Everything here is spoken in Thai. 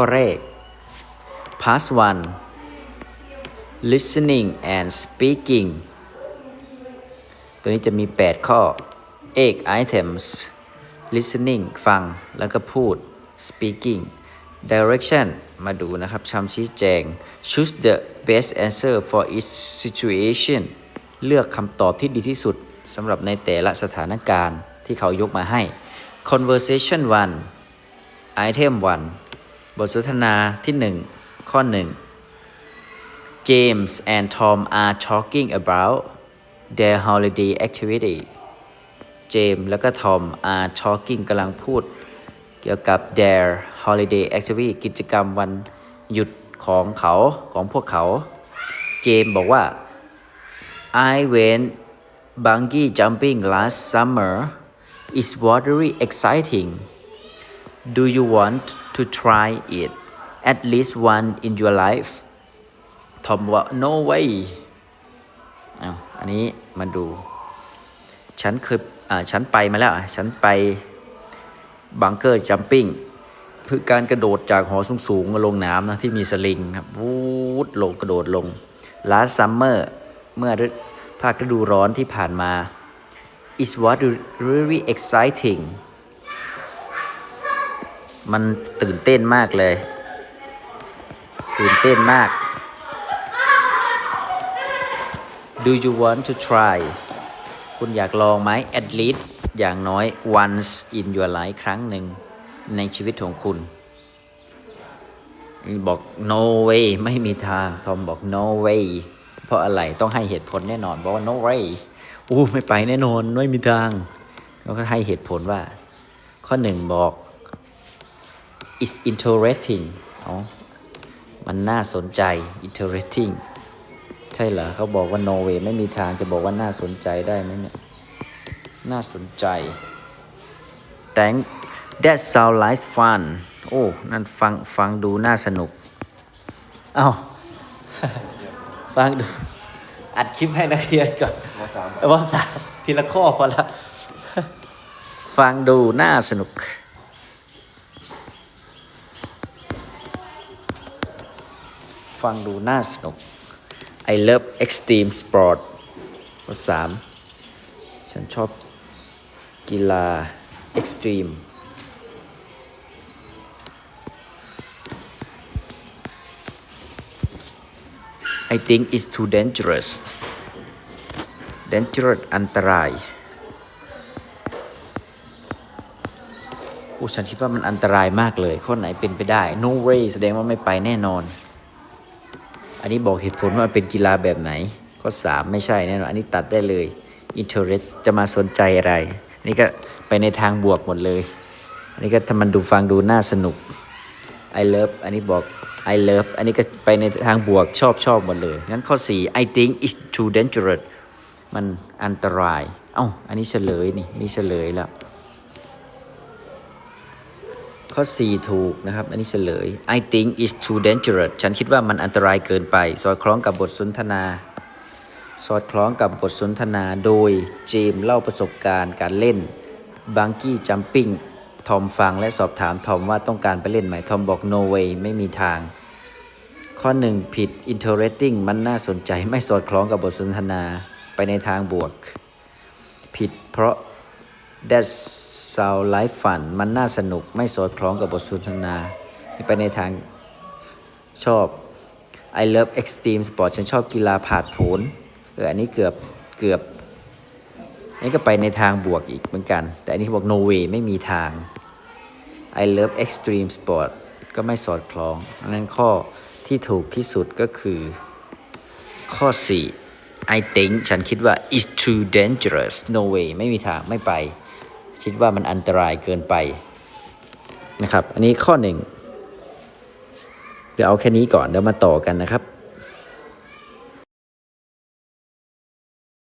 ข้อแรก past one listening and speaking ตัวนี้จะมี 8 ข้อ 8 items listening ฟังแล้วก็พูด speaking direction มาดูนะครับคำชี้แจง choose the best answer for each situation เลือกคำตอบที่ดีที่สุดสำหรับในแต่ละสถานการณ์ที่เขายกมาให้ conversation 1 item 1 บทสนทนาที่ 1 ข้อ 1 James and Tom are talking about their holiday activity เจมส์แล้วก็ทอม are talking กำลังพูด เกี่ยวกับ their holiday activity กิจกรรมวันหยุดของเขาของพวกเขา เจมส์บอกว่า I went bungee jumping last summer it's very exciting do you want to try it at least one in your life ทอมว่า no way อาอันนี้มาดู ฉันเคยอ่าฉันไปมาแล้ว ฉันไปบังเกอร์จัมปิ้ง คือการกระโดดจากหอสูงๆลงน้ำนะที่มีสลิงครับวูดลงกระโดดลง last summer เมื่อภาคฤดูร้อนที่ผ่านมา is what really exciting มันตื่นเต้นมากเลย ตื่นเต้นมาก Do you want to try คุณอยากลองไหม at least อย่างน้อย once in your life ครั้งหนึ่งในชีวิตของคุณ บอก no way ไม่มีทาง ทอมบอก no way เพราะอะไรต้องให้เหตุผลแน่นอนบอกว่า no way อู้ไม่ไปแน่นอน ไม่มีทางเขาก็ให้เหตุผลว่า ข้อหนึ่งบอก is interesting อ๋อมันน่าสนใจ interesting ใช่เหรอเขาบอกว่า no way ไม่มีทางจะบอกว่าน่าสนใจได้ไหมเนี่ย น่าสนใจ thank that sound like fun โอ้ นั่นฟังฟังดูน่าสนุก เอ้า ฟังดู อัดคลิปให้นักเรียนก่อนมสามแต่ว่าตามทีละข้อพอละ ฟังดูน่าสนุก ฟังดูน่าสนุก I love extreme sport ข้อสามฉันชอบกีฬา extreme I think it's too dangerous dangerous อันตรายโอ้ฉันคิดว่ามันอันตรายมากเลย ข้อไหนเป็นไปได้ no way แสดงว่าไม่ไปแน่นอน อันนี้บอกเหตุผลว่าเป็นกีฬาแบบไหน ข้อ 3 ไม่ใช่แน่นอนอันนี้ตัดได้เลย interest จะมาสนใจอะไรอันนี้ก็ไปในทางบวกหมดเลย อันนี้ก็ถ้ามันดูฟังดูน่าสนุก I love อันนี้บอก I love อันนี้ก็ไปในทางบวกชอบชอบหมดเลย งั้นข้อ 4 I think it's too dangerous มันอันตราย เอ้า อันนี้เฉลยนี่ นี่เฉลยแล้ว ข้อ 4 ถูกนะครับ อันนี้เฉลย I think it's too dangerous ฉันคิดว่ามันอันตรายเกินไป สอดคล้องกับบทสนทนา สอดคล้องกับบทสนทนาโดยเจมส์เล่าประสบการณ์การเล่นบังกี้จัมปิ้งทอมฟังและสอบถามทอมว่าต้องการไปเล่นไหมทอมบอก no way ไม่มีทาง ข้อ 1 ผิด interesting มันน่าสนใจไม่สอดคล้องกับบทสนทนาไปในทางบวก ผิดเพราะ that's that sound like fun มันน่าสนุกไม่สอดคล้องกับบทสนทนา ไปในทางชอบ I love extreme sport ฉันชอบกีฬาผาดโผนเอออันนี้เกือบเกือบอันนี้ก็ไปในทางบวกอีกเหมือนกัน แต่อันนี้เขาบอก no way ไม่มีทาง I love extreme sport ก็ไม่สอดคล้องอันนั้นข้อที่ถูกที่สุดก็คือ ข้อ 4 I think ฉันคิดว่า it's too dangerous no way ไม่มีทางไม่ไป คิดว่ามันอันตรายเกินไปนะครับ อันนี้ข้อหนึ่งเดี๋ยวเอาแค่นี้ก่อนเดี๋ยวมาต่อกันนะครับ